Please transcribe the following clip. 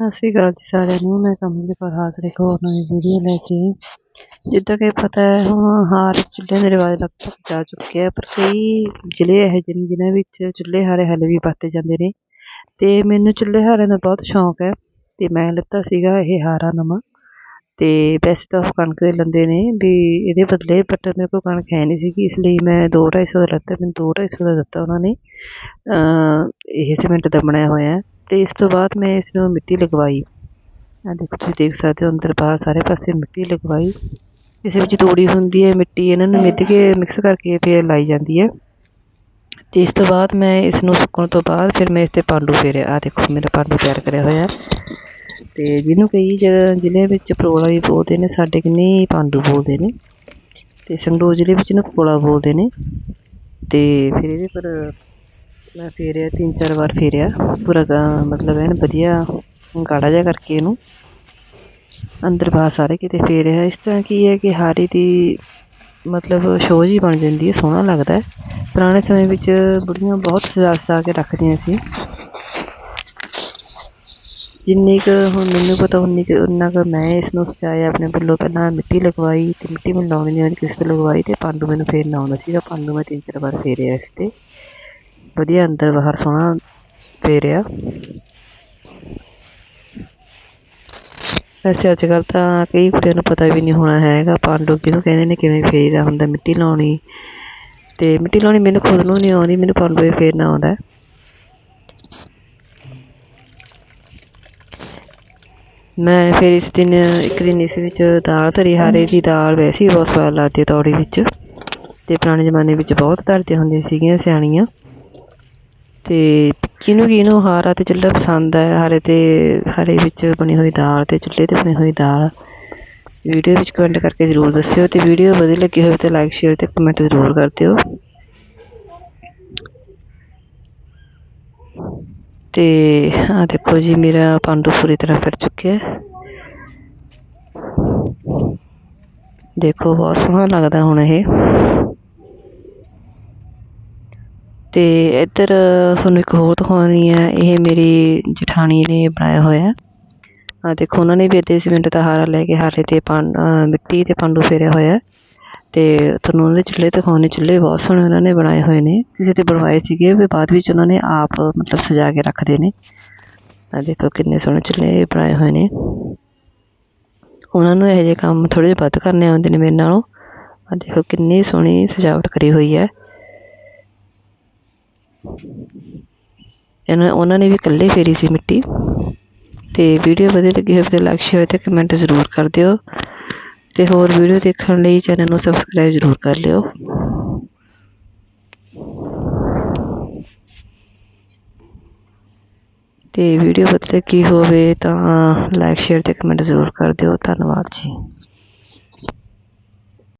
ਸਤਿ ਸ਼੍ਰੀ ਅਕਾਲ ਜੀ ਸਾਰਿਆਂ ਨੂੰ, ਮੈਂ ਕਮਲ ਕੌਰ ਹਾਜ਼ਰ ਇੱਕ ਹੋਰ ਨਵੀਂ ਵੀਡੀਓ ਲੈ ਕੇ। ਜਿੱਦਾਂ ਕਿ ਪਤਾ ਹੈ, ਹੁਣ ਹਾਰ ਚੁੱਲ੍ਹੇ ਦੇ ਰਿਵਾਜ ਲਗਭਗ ਜਾ ਚੁੱਕੇ ਆ, ਪਰ ਕਈ ਜ਼ਿਲ੍ਹੇ ਇਹੋ ਜਿਹੇ ਨੇ ਜਿਨ੍ਹਾਂ ਵਿੱਚ ਚੁੱਲ੍ਹੇ ਹਾਰੇ ਹਲੇ ਵੀ ਵਰਤੇ ਜਾਂਦੇ ਨੇ। ਅਤੇ ਮੈਨੂੰ ਚੁੱਲ੍ਹੇ ਹਾਰਿਆਂ ਦਾ ਬਹੁਤ ਸ਼ੌਂਕ ਹੈ ਅਤੇ ਮੈਂ ਲਿੱਤਾ ਸੀਗਾ ਇਹ ਹਾਰਾ ਨਵਾਂ। ਅਤੇ ਵੈਸੇ ਤਾਂ ਉਹ ਕਣਕ ਦੇ ਲੈਂਦੇ ਨੇ, ਵੀ ਇਹਦੇ ਬਦਲੇ ਬਟ ਮੇਰੇ ਕੋਲ ਕਣਕ ਹੈ ਨਹੀਂ ਸੀਗੀ, ਇਸ ਲਈ ਮੈਂ ਦੋ ਢਾਈ ਸੌ ਦਾ ਲਿੱਤਾ, ਮੈਨੂੰ ਦੋ ਢਾਈ ਸੌ ਦਾ ਦਿੱਤਾ ਉਹਨਾਂ ਨੇ। ਇਹ ਸੀਮੈਂਟ ਦਾ ਬਣਿਆ ਹੋਇਆ ਅਤੇ ਇਸ ਤੋਂ ਬਾਅਦ ਮੈਂ ਇਸ ਨੂੰ ਮਿੱਟੀ ਲਗਵਾਈ। ਆਹ ਦੇਖੋ, ਤੁਸੀਂ ਦੇਖ ਸਕਦੇ ਹੋ, ਅੰਦਰ ਬਾਹਰ ਸਾਰੇ ਪਾਸੇ ਮਿੱਟੀ ਲਗਵਾਈ। ਇਸ ਵਿੱਚ ਤੂੜੀ ਹੁੰਦੀ ਹੈ ਮਿੱਟੀ, ਇਹਨਾਂ ਨੂੰ ਮਿੱਧ ਕੇ ਮਿਕਸ ਕਰਕੇ ਫਿਰ ਲਾਈ ਜਾਂਦੀ ਹੈ। ਅਤੇ ਇਸ ਤੋਂ ਬਾਅਦ ਮੈਂ ਇਸ ਨੂੰ ਸੁੱਕਣ ਤੋਂ ਬਾਅਦ ਫਿਰ ਮੈਂ ਇਸ 'ਤੇ ਪਾਂਡੂ ਫੇਰਿਆ ਆਹ ਦੇਖੋ, ਮੇਰਾ ਪਾਂਡੂ ਤਿਆਰ ਕਰਿਆ ਹੋਇਆ। ਅਤੇ ਜਿਹਨੂੰ ਕਈ ਜਗ੍ਹਾ ਜ਼ਿਲ੍ਹੇ ਵਿੱਚ ਪਰੋਲਾ ਵੀ ਬੋਲਦੇ ਨੇ, ਸਾਡੇ ਕਿੰਨੇ ਪਾਂਡੂ ਬੋਲਦੇ ਨੇ। ਅਤੇ ਸੰਗਰੂਰ ਜ਼ਿਲ੍ਹੇ ਵਿੱਚ ਇਹਨੂੰ ਕੋਲਾ ਬੋਲਦੇ ਨੇ। ਅਤੇ ਫਿਰ ਇਹਦੇ ਪਰ ਮੈਂ ਫੇਰਿਆ ਤਿੰਨ ਚਾਰ ਵਾਰ ਫੇਰਿਆ। ਪੂਰਾ ਮਤਲਬ ਐਨ ਵਧੀਆ ਗਾੜਾ ਜਿਹਾ ਕਰਕੇ ਇਹਨੂੰ ਅੰਦਰ ਬਾਹਰ ਸਾਰੇ ਕਿਤੇ ਫੇਰਿਆ। ਇਸ ਤਰ੍ਹਾਂ ਕੀ ਹੈ ਕਿ ਹਾਰੀ ਦੀ ਮਤਲਬ ਸ਼ੋਅ ਜੀ ਬਣ ਜਾਂਦੀ ਹੈ, ਸੋਹਣਾ ਲੱਗਦਾ ਹੈ। ਪੁਰਾਣੇ ਸਮੇਂ ਵਿੱਚ ਬੁੜੀਆਂ ਬਹੁਤ ਸਜਾ ਸਜਾ ਕੇ ਰੱਖਦੀਆਂ ਸੀ। ਜਿੰਨੀ ਕੁ ਹੁਣ ਮੈਨੂੰ ਪਤਾ, ਉਨੀ ਕੁ, ਉਨਾ ਕੁ ਮੈਂ ਇਸ ਨੂੰ ਸਜਾਇਆ ਆਪਣੇ ਵੱਲੋਂ ਪਹਿਲਾਂ ਮਿੱਟੀ ਲਗਵਾਈ ਅਤੇ ਮਿੱਟੀ ਮੈਨੂੰ ਲਾਉਣੀ ਨਹੀਂ ਕਿਸੇ ਤੋਂ ਲਗਵਾਈ ਅਤੇ ਪਾਂਡੂ ਮੈਨੂੰ ਫੇਰਨਾ ਆਉਂਦਾ ਸੀਗਾ। ਪਾਂਡੂ ਮੈਂ ਤਿੰਨ ਚਾਰ ਵਾਰ ਫੇਰਿਆ ਇਸ 'ਤੇ। ਵਧੀਆ ਅੰਦਰ ਬਾਹਰ ਸੋਹਣਾ ਫੇਰਿਆ ਵੈਸੇ ਅੱਜ ਕੱਲ੍ਹ ਤਾਂ ਕਈ ਕੁੜੀਆਂ ਨੂੰ ਪਤਾ ਵੀ ਨਹੀਂ ਹੋਣਾ ਹੈਗਾ, ਪਾਂਡੂ ਕਿਹਨੂੰ ਕਹਿੰਦੇ ਨੇ ਕਿਵੇਂ ਫੇਰੀਦਾ ਹੁੰਦਾ ਮਿੱਟੀ ਲਾਉਣੀ। ਅਤੇ ਮਿੱਟੀ ਲਾਉਣੀ ਮੈਨੂੰ ਖੁਦ ਨੂੰ ਨਹੀਂ ਆਉਂਦੀ, ਮੈਨੂੰ ਪਾਂਡੂ ਫੇਰਨਾ ਆਉਂਦਾ। ਮੈਂ ਫਿਰ ਇਸ ਦਿਨ, ਇੱਕ ਦਿਨ ਇਸ ਵਿੱਚ ਦਾਲ ਧਰੀ, ਹਾਰੇ ਦੀ ਦਾਲ ਵੈਸੇ ਹੀ ਬਹੁਤ ਸਵਾਦ ਲੱਗਦੀ ਹੈ ਤੌੜੀ ਵਿੱਚ। ਅਤੇ ਪੁਰਾਣੇ ਜ਼ਮਾਨੇ ਵਿੱਚ ਬਹੁਤ ਧਰਦੀਆਂ ਹੁੰਦੀਆਂ ਸੀਗੀਆਂ ਸਿਆਣੀਆਂ। ਅਤੇ ਕਿਹਨੂੰ ਕਿਹਨੂੰ ਹਾਰਾ ਅਤੇ ਚੁੱਲ੍ਹਾ ਪਸੰਦ ਹੈ, ਹਾਰੇ 'ਤੇ, ਹਾਰੇ ਵਿੱਚ ਬਣੀ ਹੋਈ ਦਾਲ ਅਤੇ ਚੁੱਲ੍ਹੇ 'ਤੇ ਬਣੀ ਹੋਈ ਦਾਲ। ਵੀਡੀਓ ਵਿੱਚ ਕਮੈਂਟ ਕਰਕੇ ਜ਼ਰੂਰ ਦੱਸਿਓ ਅਤੇ ਵੀਡੀਓ ਵਧੀਆ ਲੱਗੀ ਹੋਵੇ ਤਾਂ ਲਾਈਕ ਸ਼ੇਅਰ ਅਤੇ ਕਮੈਂਟ ਜ਼ਰੂਰ ਕਰ ਦਿਓ। ਅਤੇ ਆਹ ਦੇਖੋ ਜੀ, ਮੇਰਾ ਪਾਂਡੂ ਪੂਰੀ ਤਰ੍ਹਾਂ ਫਿਰ ਚੁੱਕਿਆ ਦੇਖੋ, ਬਹੁਤ ਸੋਹਣਾ ਲੱਗਦਾ ਹੁਣ ਇਹ। ਅਤੇ ਇੱਧਰ ਤੁਹਾਨੂੰ ਇੱਕ ਹੋਰ ਦਿਖਾਉਣੀ ਹੈ, ਇਹ ਮੇਰੀ ਜਠਾਣੀ ਨੇ ਬਣਾਇਆ ਹੋਇਆ ਆਹ ਦੇਖੋ, ਉਹਨਾਂ ਨੇ ਵੀ ਇੱਦਾਂ ਸੀਮੈਂਟ ਦਾ ਹਾਰਾ ਲੈ ਕੇ ਹਾਰੇ 'ਤੇ ਪਾ ਮਿੱਟੀ 'ਤੇ ਪਾਂਡੂ ਫੇਰਿਆ ਹੋਇਆ ਅਤੇ ਤੁਹਾਨੂੰ ਉਹਨਾਂ ਦੇ ਚੁੱਲ੍ਹੇ ਦਿਖਾਉਂਦੇ ਚੁੱਲ੍ਹੇ ਬਹੁਤ ਸੋਹਣੇ ਉਹਨਾਂ ਨੇ ਬਣਾਏ ਹੋਏ ਨੇ। ਕਿਸੇ 'ਤੇ ਬਣਵਾਏ ਸੀਗੇ, ਵੀ ਬਾਅਦ ਵਿੱਚ ਉਹਨਾਂ ਨੇ ਆਪ ਮਤਲਬ ਸਜਾ ਕੇ ਰੱਖਦੇ ਨੇ। ਆਹ ਦੇਖੋ ਕਿੰਨੇ ਸੋਹਣੇ ਚੁੱਲ੍ਹੇ ਬਣਾਏ ਹੋਏ ਨੇ। ਉਹਨਾਂ ਨੂੰ ਇਹੋ ਜਿਹੇ ਕੰਮ ਥੋੜ੍ਹੇ ਜਿਹੇ ਵੱਧ ਕਰਨੇ ਆਉਂਦੇ ਨੇ ਮੇਰੇ ਨਾਲੋਂ। ਆਹ ਦੇਖੋ ਕਿੰਨੀ ਸੋਹਣੀ ਸਜਾਵਟ ਕਰੀ ਹੋਈ ਹੈ। ਇਹਨਾਂ ਉਹਨਾਂ ਨੇ ਵੀ ਇਕੱਲੇ ਫੇਰੀ ਸੀ ਮਿੱਟੀ। ਅਤੇ ਵੀਡੀਓ ਵਧੀਆ ਲੱਗੀ ਹੋਵੇ ਤਾਂ ਲਾਈਕ ਸ਼ੇਅਰ ਅਤੇ ਕਮੈਂਟ ਜ਼ਰੂਰ ਕਰ ਦਿਓ। ਅਤੇ ਹੋਰ ਵੀਡੀਓ ਦੇਖਣ ਲਈ ਚੈਨਲ ਨੂੰ ਸਬਸਕ੍ਰਾਈਬ ਜ਼ਰੂਰ ਕਰ ਲਿਓ। ਅਤੇ ਵੀਡੀਓ ਵਧੀਆ ਲੱਗੀ ਹੋਵੇ ਤਾਂ ਲਾਈਕ ਸ਼ੇਅਰ ਅਤੇ ਕਮੈਂਟ ਜ਼ਰੂਰ ਕਰ ਦਿਓ। ਧੰਨਵਾਦ ਜੀ।